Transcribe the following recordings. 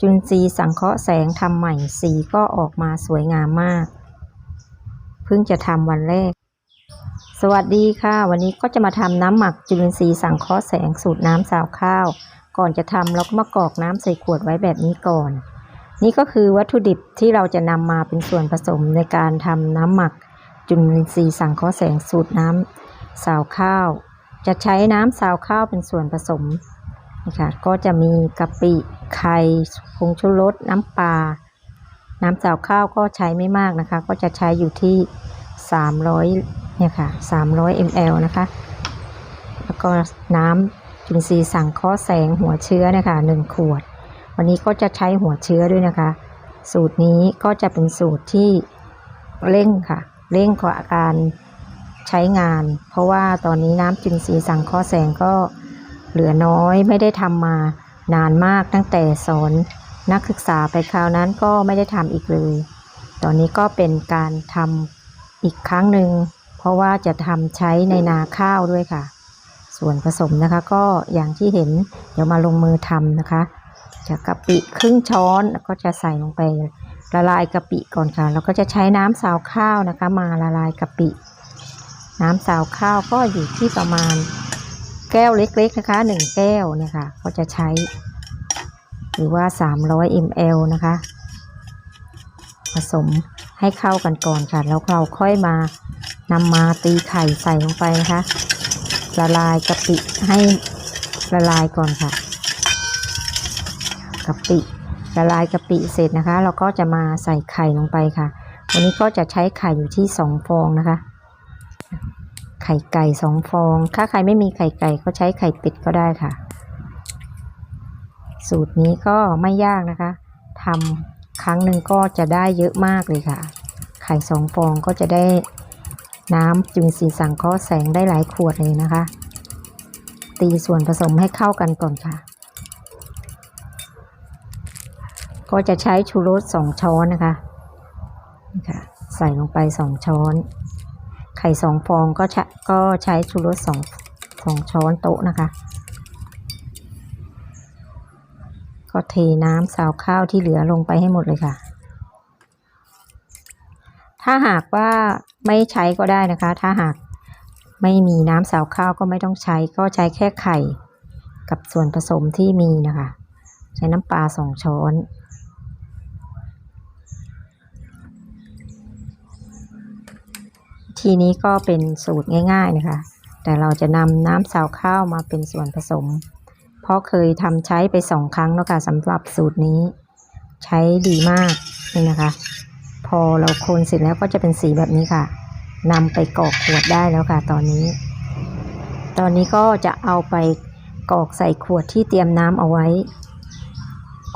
จุลทรีย์สังเคราะห์แสงทำใหม่สีก็ออกมาสวยงามมาก เพิ่งจะทำวันแรก สวัสดีค่ะ วันนี้ก็จะมาทำน้ำหมักจุลินทรีย์สังเคราะห์แสงสูตรน้ำสาวข้าว ก่อนจะทำเราก็มากรอกน้ำใส่ขวดไว้แบบนี้ก่อน นี่ก็คือวัตถุดิบที่เราจะนำมาเป็นส่วนผสมในการทำน้ำหมักจุลินทรีย์สังเคราะห์แสงสูตรน้ำสาวข้าว จะใช้น้ำสาวข้าวเป็นส่วนผสม นะคะก็จะมีกะปิไข่ผงชูรสน้ำปลาน้ำสาวข้าวก็ใช้ไม่มากนะคะ ก็จะใช้อยู่ที่ 300เนี่ยค่ะ300 ml นะคะ แล้วก็น้ำจุลินทรีย์สังเคราะห์แสงหัวเชื้อนะคะ1ขวด วันนี้ก็จะใช้หัวเชื้อด้วยนะคะ สูตรนี้ก็จะเป็นสูตรที่เร่งค่ะ เร่งกว่าการใช้งาน เพราะว่าตอนนี้น้ำจุลินทรีย์สังเคราะห์แสงก็ เหลือน้อยไม่ได้ทำมานานมากตั้งแต่สอนนักศึกษาไปคราวนั้นก็ไม่ได้ทำอีกเลย ตอนนี้ก็เป็นการทำอีกครั้งหนึ่งเพราะว่าจะทำใช้ในนาข้าวด้วยค่ะ ส่วนผสมนะคะก็อย่างที่เห็นเดี๋ยวมาลงมือทำนะคะ จะกะปิครึ่งช้อนแล้วก็จะใส่ลงไปละลายกะปิก่อนค่ะ แล้วก็จะใช้น้ำสาวข้าวนะคะ มาละลายกะปิ น้ำสาวข้าวก็อยู่ที่ประมาณ แก้วเล็กๆนะคะหนึ่งแก้วเนี่ยค่ะก็จะใช้ หรือว่า 300 ml นะคะ ผสมให้เข้ากันก่อนค่ะ แล้วเราค่อยมานำมาตีไข่ใส่ลงไปนะคะละลายกะปิให้ละลายก่อนค่ะกะปิละลายกะปิเสร็จนะคะ เราก็จะมาใส่ไข่ลงไปค่ะ วันนี้ก็จะใช้ไข่อยู่ที่สองฟองนะคะ ข่ไก่สองฟอง ถ้าใครไม่มีไข่ไก่ก็ใช้ไข่เป็ดก็ได้ค่ะ สูตรนี้ก็ไม่ยากนะคะทำครั้งหนึ่งก็จะได้เยอะมากเลยค่ะ ไข่สองฟองก็จะได้น้ำจุลินทรีย์สังเคราะห์แสงได้หลายขวดเลยนะคะ ตีส่วนผสมให้เข้ากันก่อนค่ะ ก็จะใช้ชูรสสองช้อนนะคะนี่ค่ะ ใส่ลงไปสองช้อน ไข่สองฟองก็ใช้ก็ใช้ชูรสสองสองช้อนโต๊ะนะคะ ก็เทน้ำสาวข้าวที่เหลือลงไปให้หมดเลยค่ะ ถ้าหากว่าไม่ใช้ก็ได้นะคะ ถ้าหากไม่มีน้ำสาวข้าวก็ไม่ต้องใช้ ก็ใช้แค่ไข่กับส่วนผสมที่มีนะคะ ใช้น้ำปลาสองช้อน ทีนี้ก็เป็นสูตรง่ายๆนะคะ แต่เราจะนำน้ำสาวข้าวมาเป็นส่วนผสม เพราะเคยทำใช้ไปสองครั้งแล้วค่ะสำหรับสูตรนี้ ใช้ดีมากนี่นะคะ พอเราคนเสร็จแล้วก็จะเป็นสีแบบนี้ค่ะนำไปกรอกขวดได้แล้วค่ะตอนนี้ ตอนนี้ก็จะเอาไปกรอกใส่ขวดที่เตรียมน้ำเอาไว้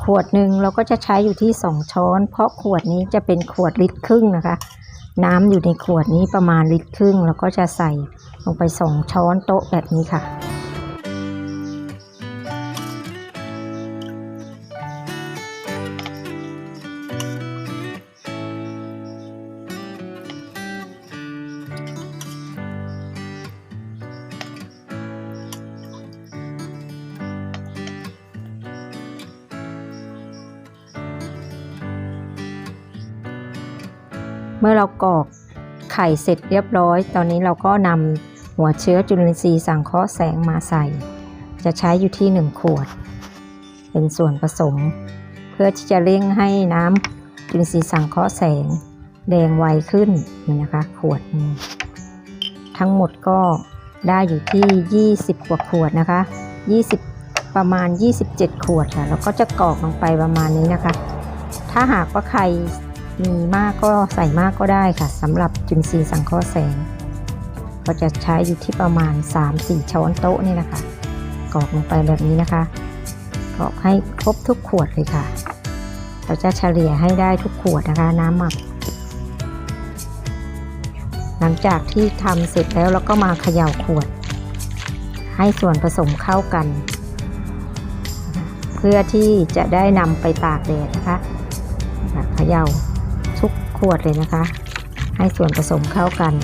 ขวดหนึ่งเราก็จะใช้อยู่ที่สองช้อน เพราะขวดนี้จะเป็นขวดลิตรครึ่งนะคะ น้ำอยู่ในขวดนี้ประมาณลิตรครึ่ง แล้วก็จะใส่ลงไปสองช้อนโต๊ะแบบนี้ค่ะ เมื่อเรากรอกไข่เสร็จเรียบร้อย ตอนนี้เราก็นำหัวเชื้อจุลินทรีย์สังเคราะห์แสงมาใส่ จะใช้อยู่ที่ 1 ขวด เป็นส่วนผสม เพื่อที่จะเร่งให้น้ำจุลินทรีย์สังเคราะห์แสง แดงไวขึ้นนี่นะคะ ขวดนึงทั้งหมดก็ได้อยู่ที่ 20 กว่าขวดนะคะ 20 ประมาณ 27 ขวดค่ะ แล้วก็จะกรอกลงไปประมาณนี้นะคะ ถ้าหากว่าใคร มีมากก็ใส่มากก็ได้ค่ะสำหรับจุลินทรีย์สังเคราะห์แสง ก็จะใช้อยู่ที่ประมาณ 3-4 ช้อนโต๊ะนี่นะคะกรอกลงไปแบบนี้นะคะกรอกให้ครบทุกขวดเลยค่ะ เราจะเฉลี่ยให้ได้ทุกขวดนะคะ น้ำหมัก หลังจากที่ทำเสร็จแล้วเราก็มาเขย่าขวด ให้ส่วนผสมเข้ากัน เพื่อที่จะได้นำไปตากแดดนะคะเขย่า ขวดเลยนะคะ ให้ส่วนผสมเข้ากัน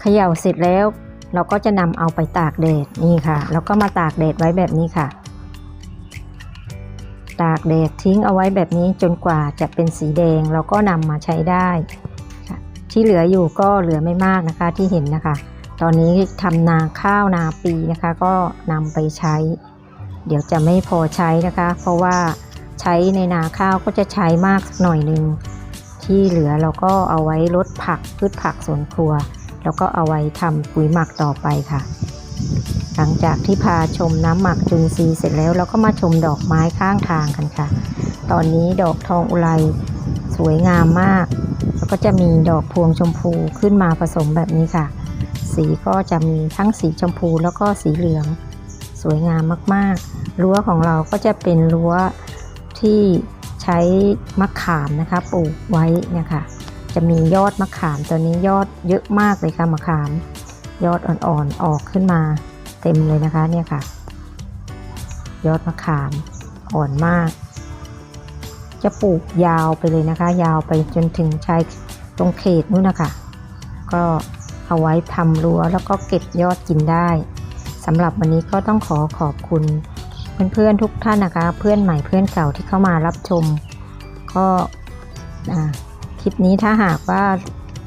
เขย่าเสร็จแล้ว เราก็จะนำเอาไปตากแดดนี่ค่ะ แล้วก็มาตากแดดไว้แบบนี้ค่ะ ตากแดดทิ้งเอาไว้แบบนี้จนกว่าจะเป็นสีแดงเราก็นำมาใช้ได้ที่เหลืออยู่ก็เหลือไม่มากนะคะที่เห็นนะคะ ตอนนี้ทำนาข้าวนาปีนะคะ ก็นำไปใช้ เดี๋ยวจะไม่พอใช้นะคะ เพราะว่าใช้ในนาข้าวก็จะใช้มากสักหน่อยหนึ่งที่เหลือเราก็เอาไว้ลดผักพืชผักสวนครัว แล้วก็เอาไว้ทำปุ๋ยหมักต่อไปค่ะ หลังจากที่พาชมน้ำหมักจุลทรีเสร็จแล้วเราก็มาชมดอกไม้ข้างทางกันค่ะ ตอนนี้ดอกทองอุไรสวยงามมาก แล้วก็จะมีดอกพวงชมพูขึ้นมาผสมแบบนี้ค่ะ สีก็จะมีทั้งสีชมพูแล้วก็สีเหลือง สวยงามมากๆ รั้วของเราก็จะเป็นรั้วที่ใช้มะขามนะคะปลูกไว้เนี่ยค่ะ จะมียอดมะขามตัวนี้ยอดเยอะมากเลยค่ะมะขาม ยอดอ่อนๆออกขึ้นมาเต็มเลยนะคะเนี่ยค่ะ ยอดมะขามอ่อนมาก จะปลูกยาวไปเลยนะคะ ยาวไปจนถึงชายตรงเขตนู้นนะคะก็เอาไว้ทำรั้วแล้วก็เก็บยอดกินได้สำหรับวันนี้ก็ต้องขอขอบคุณเพื่อนๆทุกท่านนะคะ เพื่อนใหม่เพื่อนเก่าที่เข้ามารับชม ก็อ่า ลิปนี้ถ้าหากว่า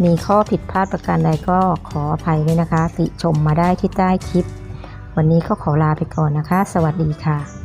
มีข้อผิดพลาดประการใดก็ขออภัยด้วยนะคะ ติชมมาได้ที่ใต้คลิป วันนี้ก็ขอลาไปก่อนนะคะ สวัสดีค่ะ